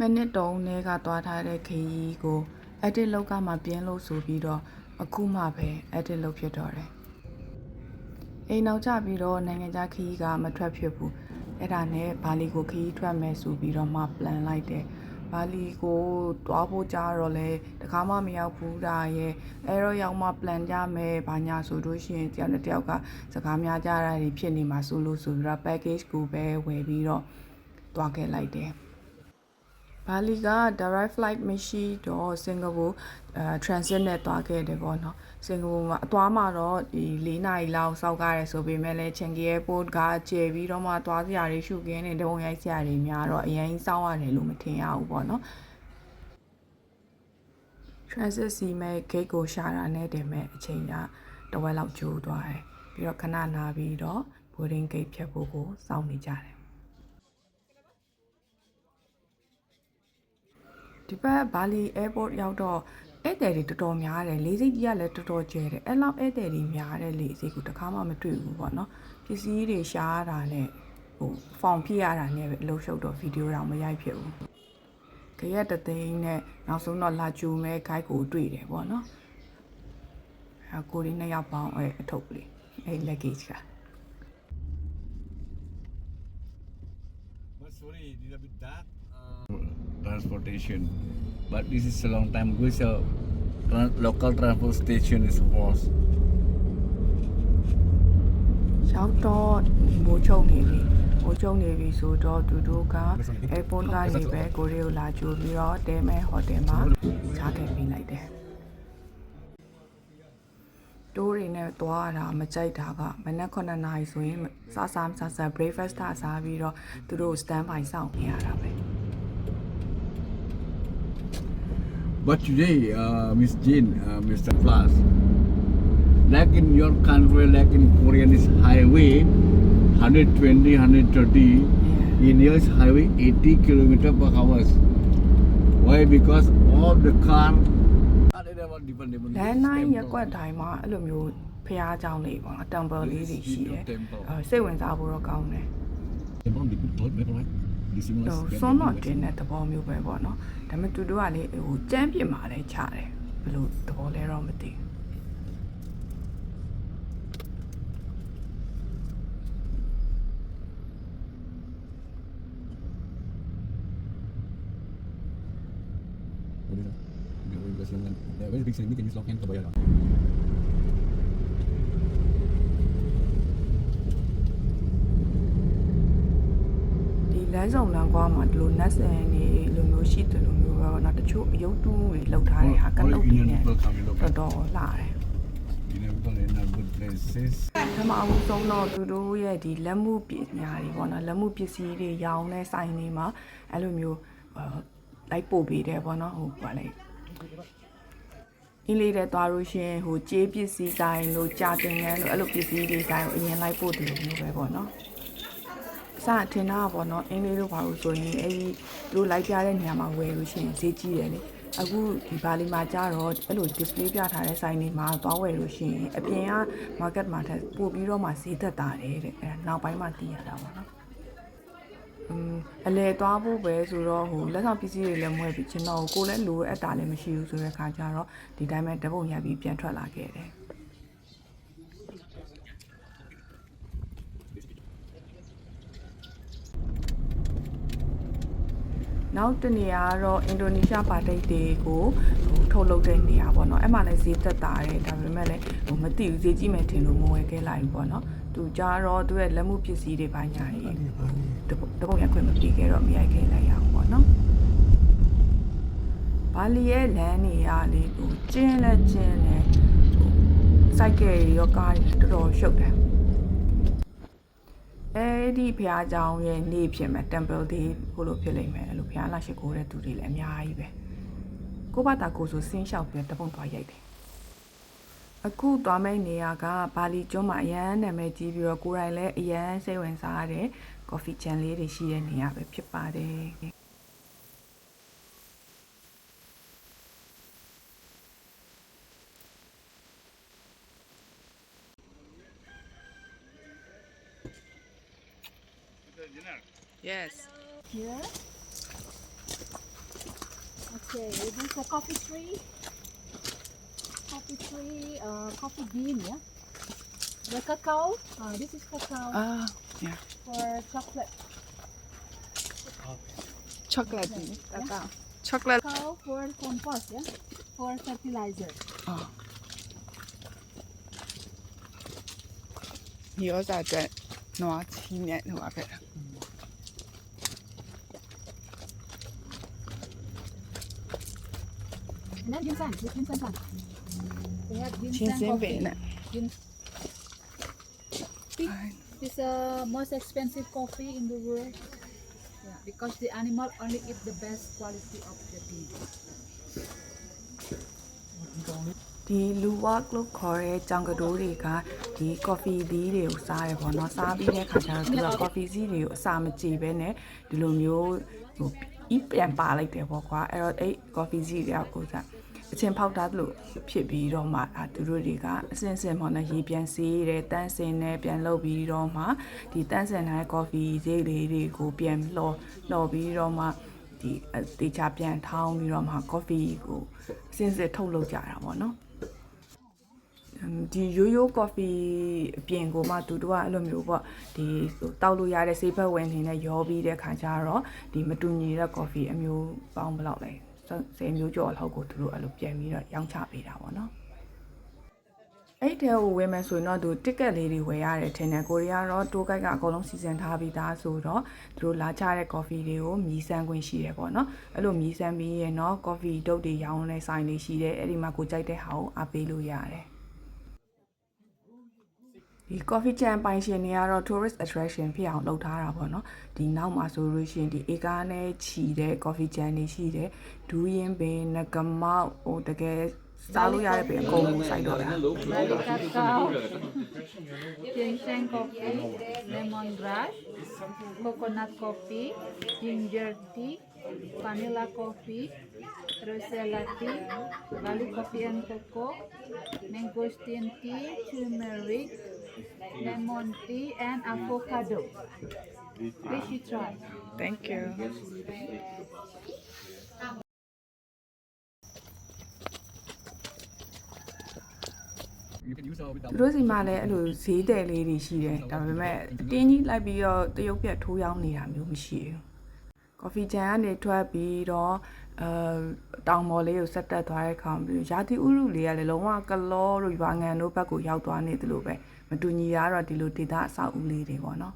မိနစ်တုံးနဲ့ကသွားထားတဲ့ခရီးကို edit လောက်ကမှပြင်းလို့ဆိုပြီးတော့အခုမှပဲ edit လုပ်ဖြစ်တော့တယ်အိမ်နောက်ကျပြီးတော့နိုင်ငံခြားခရီးကမထွက်ဖြစ်ဘူးအဲ့ဒါနဲ့ဘာလီကိုခရီးထွက်မယ်ဆိုပြီးတော့မှ plan လိုက်တယ်ဘာလီကိုတွားဖို့ကြားတော့လဲတခါမှမရောက်ဘူးဒါရဲ့အဲ့တော့ရောက်မှ plan ကြမယ်ဘာညာဆိုလို့ရှိရင်တယောက်နဲ့တယောက်ကစကားများကြတာတွေဖြစ်နေမှာဆိုလို့ဆိုပြီးတော့ package ကိုပဲဝယ်ပြီးတော့တွားခဲ့လိုက်တယ် ဘာလီက direct flight မရှိတော့စင်ကာပူအဲ transit နဲ့သွားခဲ့တယ်ပေါ့နော်စင်ကာပူမှာအသွားမှာတော့ဒီ၄နာရီလောက်စောက်ကားရဲဆိုပေမဲ့လည်း Changi Airport ကကျယ်ပြီးတော့မှသွားစရာတွေရှုခင်းနေတုံးရိုက်စရာတွေများတော့အရင်စောက်ရတယ်လို့မထင်ရဘူးပေါ့နော် transit စီမဲ့ gate ကိုရှာတာနဲ့တင်မဲ့အချိန်ကတဝက်လောက်ကျိုးသွားတယ်ပြီးတော့ခဏနာပြီးတော့ boarding gate ဖြတ်ဖို့ကိုစောင့်နေကြတယ် ဒီဘက်ဘာလီ airport ရောက်တော့ဧည့်သည်တွေတော်တော်များတယ်လေးစိတ်ကြီးကလည်းတော်တော်ကျဲတယ်အဲ့လောက်ဧည့်သည်တွေများတဲ့လေးစိတ်ကိုတစ်ခါမှမတွေ့ဘူးပေါ့နော်ပစ္စည်းတွေရှားရတာနဲ့ဟိုဖောင်ဖြစ်ရတာနဲ့ပဲအလုပ်ရှုပ်တော့ဗီဒီယိုတော့မရိုက်ဖြစ်ဘူးကြရက်တသိန်းနဲ့နောက်ဆုံးတော့လာကျူမဲ guide ကိုတွေ့တယ်ပေါ့နော်အဲကိုရီနှစ်ယောက်ပေါင်းအဲအထုပ်လေးအဲ luggage က But sorry, a little bit dark. Uh, transportation, but this is a long time ago. So tran- local transport station is was ရောက်တော့မိုးချုံနေပြီမိုးချုံနေပြီဆိုတော့သူတို့က airport ကနေပဲကိုရီကိုလာကြိုပြီးတော့တဲမဲဟိုတယ်မှာချားခဲ့ပေးလိုက်တယ်တိုးတွေနဲ့သွားရတာမကြိုက်တာကမနက်9နာရီဆိုရင်စားစားစားစား breakfast တာစားပြီးတော့သူတို့ stand by စောင့်နေရတာပဲ But today, uh, Miss Jane, uh, Mr. Plus, like in your country, like in Korean, is highway 120, 130. In here is highway 80 kilometer per hour. Why? Because all the car. Ah, they have different, different လမ်းတိုင်း temple. ရက်ကွက်တိုင်းမှာအဲ့လိုမျိုးဖះเจ้าလေးပေါ့နော်တမ်ပယ်လေးတွေရှိတယ် Temple. အဲစိတ်ဝင်စားဖို့တော့ကောင်းတယ် Temple different cloth, maybe right? Dissimilar. ဟိုစွန်းတော့တင်တဲ့သဘောမျိုးပဲပေါ့နော်ဒါပေမဲ့သူတို့ကလေဟိုကြမ်းပြစ်มาလဲချတယ်ဘယ်လိုသဘောလဲတော့မသိဘူး What is that? Very big ceremony. Yeah, very big ceremony. Can you lock hand kabaya lang? ဒီလမ်းဆောင်လမ်းကွာမှာဒီလိုနတ်ဆန်နေလိုမျိုးရှိတယ်လို့မျိုးပဲပေါ့နော်တချို့အယုတ်တူးတွေလောက်ထားတဲ့ဟာကလုတ်တွေနဲ့ people come and look တော် at. တော်လာတယ် Indian people in a good places. ပထမအဦးဆုံးတော့သူတို့ရဲ့ဒီလက်မှုပညာတွေပေါ့နော်လက်မှုပစ္စည်းတွေရောင်းတဲ့ဆိုင်တွေမှာအဲ့လိုမျိုးဟိုလိုက်ပို့ပေးတယ်ပေါ့နော်ဟိုဘာလဲအင်းလေးတဲ့သွားလို့ရှရင်ဟိုကြေးပစ္စည်းဆိုင်လို့ကြာတင်ငန်းလို့အဲ့လိုပစ္စည်းတွေဆိုင်ကိုအရင်လိုက်ပို့တယ်လို့မျိုးပဲပေါ့နော် စအထင်တာပေါ့နော်အင်းလေးတို့ဘာလို့ဆိုရင်အဲ့ဒီသူတို့လိုက်ပြတဲ့နေရာမှာဝယ်လို့ရှရင်ဈေးကြီးတယ်လေအခုဒီဘာလီမှာကြတော့အဲ့လို display ပြထားတဲ့ဆိုင်တွေမှာသွားဝယ်လို့ရှရင်အပြင်က market မှာထက်ပို့ပြီးတော့မှဈေးသက်တာတယ်တဲ့အဲ့ဒါနောက်ပိုင်းမှသိရတာပေါ့နော်อืมအလဲသွားဖို့ပဲဆိုတော့ဟိုလက်ဆောင်ပစ္စည်းတွေလည်းမဝယ်ပြီးကျွန်တော်ကိုလည်းလိုအပ်တာလည်းမရှိဘူးဆိုတဲ့ခါကျတော့ဒီတိုင်းပဲတပုတ်ရပြီးပြန်ထွက်လာခဲ့တယ် နောက်တစ်နေရာကတော့အင်ဒိုနီးရှားပါတိတ်တွေကိုဟိုထုတ်လုပ်တဲ့နေရာပေါ့နော်အဲ့မှာလည်းဈေးသက်တာတယ်ဒါပေမဲ့လည်းဟိုမသိဘူးဈေးကြီးမယ်ထင်လို့မဝယ်ခဲ့လိုက်ဘူးပေါ့နော်သူကြတော့သူရဲ့လက်မှုပစ္စည်းတွေပိုင်းညာတွေတပုတ်တပုတ်ရခွင့်မပေးခဲ့တော့မရိုက်ခဲ့လိုက်ရအောင်ပေါ့နော်ဘာလီရဲ့လမ်းနေရာလေးကိုကျင်းလဲကျင်းလဲဟိုစိုက်ကယ်ရောကားတွေတော်တော်ရှုပ်တယ် အဲ့ဒီဘုရားကျောင်းရဲ့နေ့ဖြစ်မယ် temple day ဟိုလိုဖြစ်လိမ့်မယ်အဲ့လိုဘုရားလာရှိခိုးတဲ့သူတွေလည်းအများကြီးပဲကိုဘတာကိုဆိုဆင်းလျှောက်ပြီးတပုံသွားရိုက်တယ်အခုသွားမယ့်နေရာကဘာလီကျွန်းမှာအရန်နာမည်ကြီးပြီးတော့ကိုယ်တိုင်လည်းအရန်စိတ်ဝင်စားရတဲ့ coffee chan လေးတွေရှိတဲ့နေရာပဲဖြစ်ပါတယ် here. Okay, this is a coffee tree. Coffee tree, uh, coffee bean, yeah. The cacao, uh, this is cacao. Ah, uh, yeah. For chocolate. Chocolate, chocolate yeah. cacao. Chocolate. Cacao for compost, yeah. For fertilizer. Oh. Yours are the 暖气面，我别了。And then ginseng, this ginseng plant. They have ချင်း ginseng စင်းပင် coffee. နဲ့ Gin- This is the most expensive coffee in the world. Yeah, because the animal only eat the best quality of the tea. ဒီလူဝါကလို့ခေါ်တဲ့ကြောင်ကတိုးတွေကဒီ coffee သီးတွေကိုစားရပေါ့နော်စားပြီးတဲ့ခါကျတော့သူက coffee စီးတွေကိုအစာမကြေပဲနဲ့ဒီလိုမျိုးဟိုဤပြန်ပါလိုက်တယ်ပေါ့ကွာအဲ့တော့အဲ့ coffee စီးတွေကကိုစား အချင်းဖောက်ထားသလိုဖြစ်ပြီးတော့မှအာသူတို့တွေကအစင်စင်ပေါ့နော်ရေပြန်စေးတယ်တန်းစင်နဲ့ပြန်လုပ်ပြီးတော့မှဒီတန်းစင်ထားတဲ့ coffee ဈေးလေးတွေကိုပြန်လော်လော်ပြီးတော့မှဒီအတေချာပြန်ထောင်းပြီးတော့မှ coffee ကိုစင်စစ်ထုတ်လုပ်ကြတာပေါ့နော်အမ်ဒီရိုးရိုး coffee အပြင်ကိုမှသူတို့ကအဲ့လိုမျိုးပေါ့ဒီဟိုတောက်လို့ရတဲ့ဆေးဘက်ဝင်နေနဲ့ရောပြီးတဲ့ခါကျတော့ဒီမတူညီတဲ့ coffee အမျိုးပေါင်းဘယ်လောက်လဲ 10မျိုးကျော်လောက်ကိုသူတို့အဲ့လိုပြန်ပြီးတော့ရောင်းချပေးတာပေါ့နော်အဲ့တဲကိုဝယ်မယ်ဆိုရင်တော့သူ ticket လေးတွေဝယ်ရတယ်ထင်တယ်ကိုရီးယားတော့ tour guide ကအကုန်လုံးစီစဉ်ထားပြီးသားဆိုတော့သူတို့လာချတဲ့ coffee တွေကိုမြည်ဆန်းခွင့်ရှိတယ်ပေါ့နော်အဲ့လိုမြည်ဆန်းပြီးရင်တော့ coffee ဒုတ်တွေရောင်းတဲ့ဆိုင်လေးရှိတယ်အဲ့ဒီမှာကိုကြိုက်တဲ့ဟာကိုအားပေးလို့ရတယ် ဒီ coffee chain ပိုင်ရှင်တွေကတော့ tourist attraction ဖြစ်အောင်လုပ်ထားတာပေါ့နော်ဒီနောက်မှာဆိုလို့ရှိရင်ဒီဧကာနဲ့ချီတဲ့ coffee chain တွေရှိတယ်ဒူးရင်ပင်ငကမောက်ဟိုတကယ်စားလို့ရတဲ့ပင်အကုန်လုံးစိုက်တော့တာ Bali cacao, ginseng coffee, lemongrass, coconut coffee, ginger tea, vanilla coffee, rosella tea, Bali coffee and cocoa, mangosteen tea, turmeric, lemon tea, and avocado. Please you try. thank you You can use our သူတို့စီမှာလည်းအဲ့လိုဈေးတယ်လေးတွေရှိတယ်ဒါပေမဲ့တင်းကြီးလိုက်ပြီးတော့တရုတ်ပြက်ထိုးရောင်းနေတာမျိုးမရှိဘူး coffee jam ကနေထွက်ပြီးတော့အဲတောင်ပေါ်လေးကိုဆက်တက်သွားတဲ့ခါမျိုးရာသီဥတုလေးကလည်းလုံးဝကလောတို့ရွာငံတို့ဘက်ကိုရောက်သွားနေသလိုပဲ မတူညီတာကတော့ဒီလိုဒေတာအဆောက်အဦလေးတွေပေါ့နော်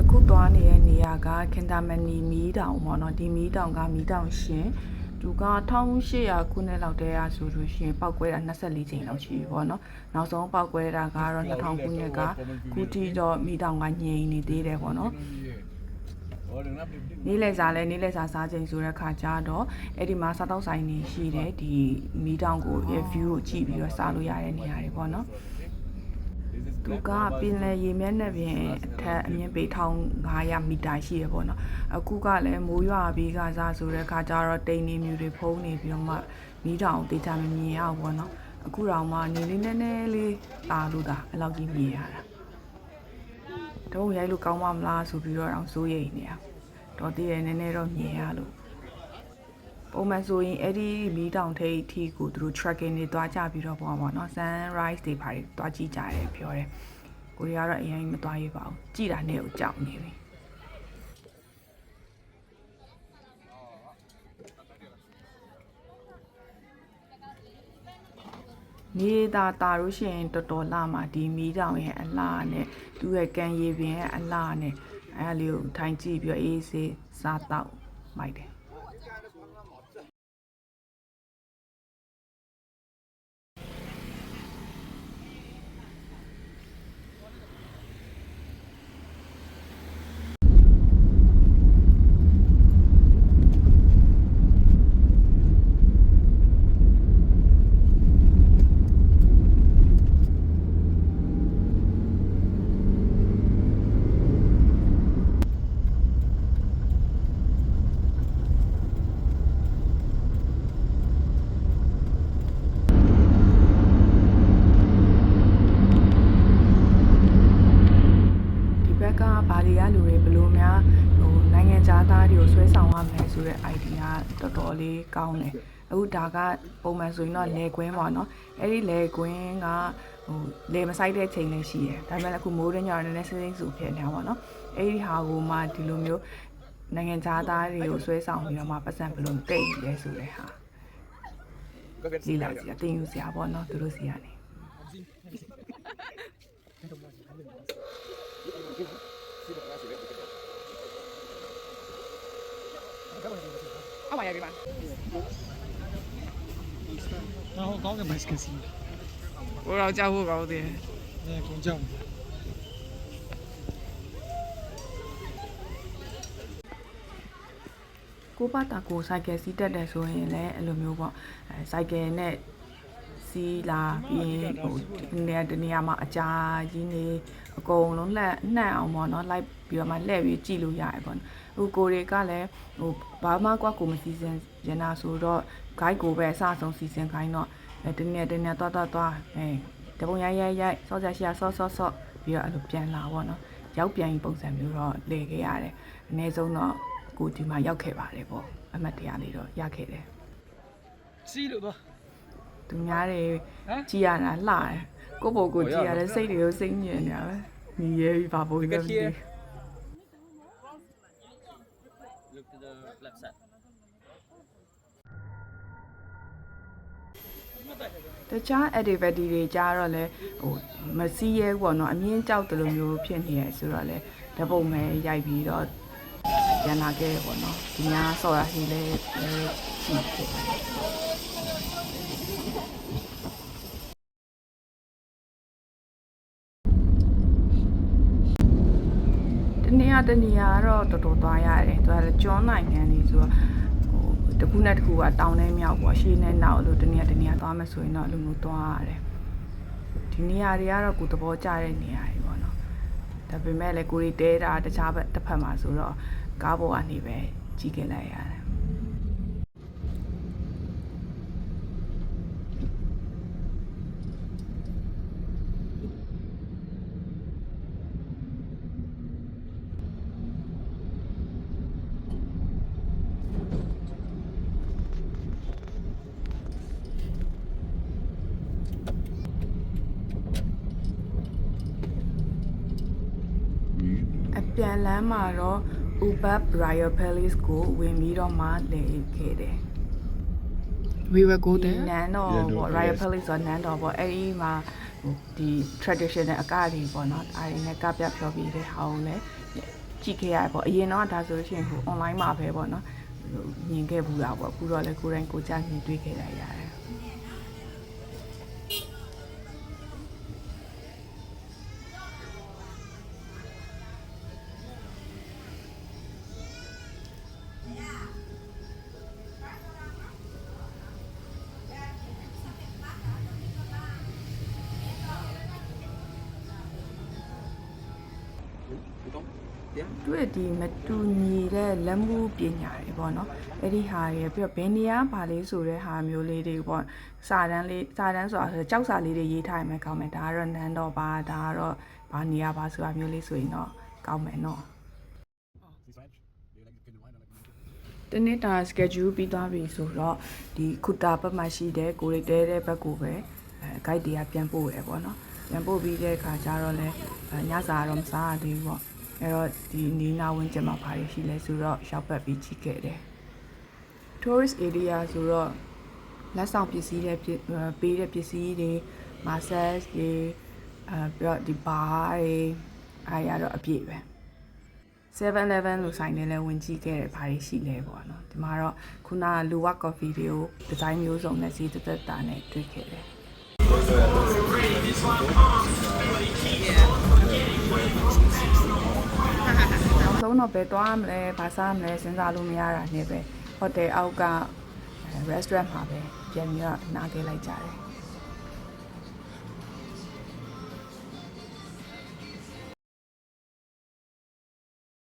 အခုသွားနေတဲ့နေရာကခင်တာမနီမီးတောင်ပေါ့နော်ဒီမီးတောင်ကမီးတောင်ရှင် သူက1800ခုနှစ်လောက်တည်းကဆိုလို့ရှိရင်ပောက်ကွဲတာ24ချိန်လောက်ရှိပြီပေါ့နော်နောက်ဆုံးပောက်ကွဲတာကတော့2000ခုနှစ်ကခုထိတော့မီးတောင်ကငြိမ်နေသေးတယ်ပေါ့နော်နေ့လည်စာလဲနေ့လည်စာစားချိန်ဆိုတဲ့ခါကျတော့အဲ့ဒီမှာစားတော့ဆိုင်နေရှိတယ်ဒီမီးတောင်ကိုရဲ့ view ကိုကြည့်ပြီးတော့စားလို့ရတဲ့နေရာတွေပေါ့နော် သူကပင်လယ်ရေမျက်နှာပြင်အထက်အမြင့်ပေ1500မီတာရှိရပေါ့နော်အခုကလည်းမိုးရွာပြီးကစားဆိုတဲ့ခါကျတော့တိမ်နေမြူတွေဖုံးနေပြီးတော့မှမီးတောင်တေချာမမြင်ရဘူးပေါ့နော်အခုတော့မှနေလေးနည်းနည်းလေးတာလို့တာအဲ့လောက်ကြီးမြင်ရတာတော့ရိုက်လို့ကောင်းပါမလားဆိုပြီးတော့အောင်စိုးရိမ်နေရတော့တည်ရနည်းနည်းတော့မြင်ရလို့ ပုံမှန်ဆိုရင်အဲ့ဒီမီးတောင်ထိပ်ထိကိုသူတို့ tracking တွေတွားကြပြီးတော့ပေါ့ပါနော် sunrise တွေပါတယ်တွားကြည့်ကြတယ်ပြောတယ်ကိုရီးယားတော့အရင်မတွားရပါဘူးကြည်တာနဲ့ကိုကြောက်နေပြီနေတာတာလို့ရှိရင်တော်တော်လာမှာဒီမီးတောင်ရဲ့အလားနဲ့သူ့ရဲ့ကံရည်ပင်ရဲ့အလားနဲ့အဲ့လေးကိုထိုင်ကြည့်ပြီးတော့အေးစေးစားတော့မိုက်တယ် ကတော်တော်လေးကောင်းတယ်အခုဒါကပုံမှန်ဆိုရင်တော့လေကွင်းပေါ့နော်အဲ့ဒီလေကွင်းကဟိုလေမဆိုင်တဲ့ချိန်လည်းရှိတယ်ဒါပေမဲ့အခုမိုးရင်းညောင်းနည်းနည်းစင်းစင်းဆူဖြစ်နေတာပေါ့နော်အဲ့ဒီဟာကိုမှဒီလိုမျိုးနိုင်ငံသားတွေကိုဆွဲဆောင်ပြီးတော့မှပတ်စံဘယ်လိုတိတ်လဲဆိုတဲ့ဟာလီလာစီအတင်ယူစရာပေါ့နော်သူတို့စီကနေ 然后高嘅咪系先， ကိုတော့ကြောက်ဖို့ကောင်းသေးတယ် 你系讲真。 ကိုပါတာကိုစိုက်ကယ်စီးတက်တယ်ဆိုရင်လည်းအဲ့လိုမျိုးပေါ့အဲစိုက်ကယ်နဲ့ စီးလာပြီးဟိုဒီနေရာဒီနေရာမှာအကြာကြီးနေအကုန်လုံးလှက်နှံ့အောင်ပေါ့နော်လိုက်ပြီးတော့မှလှည့်ပြီးကြည့်လို့ရတယ်ပေါ့နော်ဟိုကိုတွေကလည်းဟိုဘာမှကွာကိုမစီစဉ်ရနာဆိုတော့ guide ကိုပဲအစဆုံးစီစဉ်ခိုင်းတော့ဒီနေ့ဒီနေ့သွားသွားသွားအဲတပုံရိုက်ရိုက်ရိုက်စောကြရှာဆော့ဆော့ဆော့ပြီးတော့အဲ့လိုပြန်လာပေါ့နော်ရောက်ပြန်ပုံစံမျိုးတော့လဲခဲ့ရတယ်အနည်းဆုံးတော့ကိုဒီမှာရောက်ခဲ့ပါတယ်ပေါ့အမှတ်တရလေးတော့ရခဲ့တယ်စီးလို့သွား သူများတွေဟမ်ကြည်ရတာလှတယ်ကိုယ့်ဘုံကိုကြည်ရတယ်စိတ်တွေကိုစိတ်ညစ်နေတာပဲညီရဲပြီးပါပုံနဲ့မသိဘူး Look to the left side. တခြား activity တွေကြားတော့လဲဟိုမစီးရဲဘူးပေါ့နော်အမြင့်ကြောက်တယ်လို့မျိုးဖြစ်နေရဆိုတော့လဲဓပုံပဲရိုက်ပြီးတော့ရန်လာခဲ့တယ်ပေါ့နော်ဒီများဆော်ရရှိလဲလဲကြည့်ဖြစ်တယ် နေရာတနေရာတော့တော်တော်သွားရတယ်သူကကျွန်းနိုင်ငံကြီးဆိုတော့ဟိုတစ်ခုနဲ့တစ်ခုကတောင်းနဲ့မြောက်ပေါ့ရှေးနဲ့နောက်လို့တနေရာတနေရာသွားမယ်ဆိုရင်တော့အလိုမျိုးသွားရတယ်ဒီနေရာတွေကတော့ကိုယ်သဘောကျတဲ့နေရာတွေပေါ့နော်ဒါပေမဲ့လည်းကိုယ်တွေတဲတာတခြားဘက်တစ်ဖက်မှာဆိုတော့ကားပေါ်ကနေပဲကြည့်ခဲ့လိုက်ရတယ် အ ပြန်လမ်းမှာတော့ Ubab Royal Palace ကိုဝင်ပြီးတော့မှလဲခဲ့တယ် We will go ဒီ there. နန်းတော် Yeah, no, ပေါ့ yes. Royal Palace ဆိုတော့နန်းတော်ပေါ့အဲ့ဒီမှာဟိုဒီ traditional အကတွေပေါ့နော်အားတွေနဲ့ကပြဖြောပြီးတဲ့ဟာကိုလည်းကြည့်ခဲ့ရတယ်ပေါ့အရင်တော့ဒါဆိုလို့ရှိရင်ဟို online မှာပဲပေါ့နော်ဟိုမြင်ခဲ့ဘူးတာပေါ့အခုတော့လည်းကိုယ်တိုင်ကိုယ်ကြမြင်တွေ့ခဲ့ရရတယ် သူ့ရဲ့ဒီမတူညီတဲ့လက်မှုပညာတွေပေါ့နော်အဲ့ဒီဟာတွေပြီးတော့ဘယ်နေရာပါလေးဆိုတဲ့ဟာမျိုးလေးတွေပေါ့စာတန်းလေးစာတန်းဆိုတာဆိုကြောက်စာလေးတွေရေးထားရင်လည်းကောင်းမယ်ဒါကတော့နန်းတော်ပါဒါကတော့ဘာနေရာပါဆိုတာမျိုးလေးဆိုရင်တော့ကောင်းမယ်နော်တနေ့တာ schedule ပြီးသွားပြီဆိုတော့ဒီခုတာဘက်မှာရှိတဲ့ကိုရိတဲတဲ့ဘက်ကိုပဲအဲ guide တွေကပြန်ပို့ရပေါ့နော်ပြန်ပို့ပြီးတဲ့အခါကျတော့လဲအဲညစာတော့မစားရသေးဘူးပေါ့ အဲ့တော့ဒီနီးနာဝင်းကျင်မှာဘာတွေရှိလဲဆိုတော့ရှောက်ပတ်ပြီးကြည့်ခဲ့တယ် tourist area ဆိုတော့လက်ဆောင်ပစ္စည်းတွေဖြစ်အဲပေးတဲ့ပစ္စည်းတွေ massage တွေအဲပြီးတော့ဒီ bar တွေအားရတော့အပြည့်ပဲ 7-Eleven လို့ဆိုင်နေလဲဝင်ကြည့်ခဲ့တယ်ဘာတွေရှိလဲပေါ့နော်ဒီမှာတော့ခုနကလူဝတ် coffee တွေကိုဒီဇိုင်းမျိုးစုံနဲ့စီးသက်သက်တာနဲ့တွေ့ခဲ့တယ် နောက်ဆုံးတော့ဘယ်သွားမလဲဘာစားမလဲစဉ်းစားလို့မရတာနဲ့ပဲဟိုတယ်အောက်ကအဲ restaurant မှာပဲပြန်ပြီးတော့နားခဲ့လိုက်ကြတယ်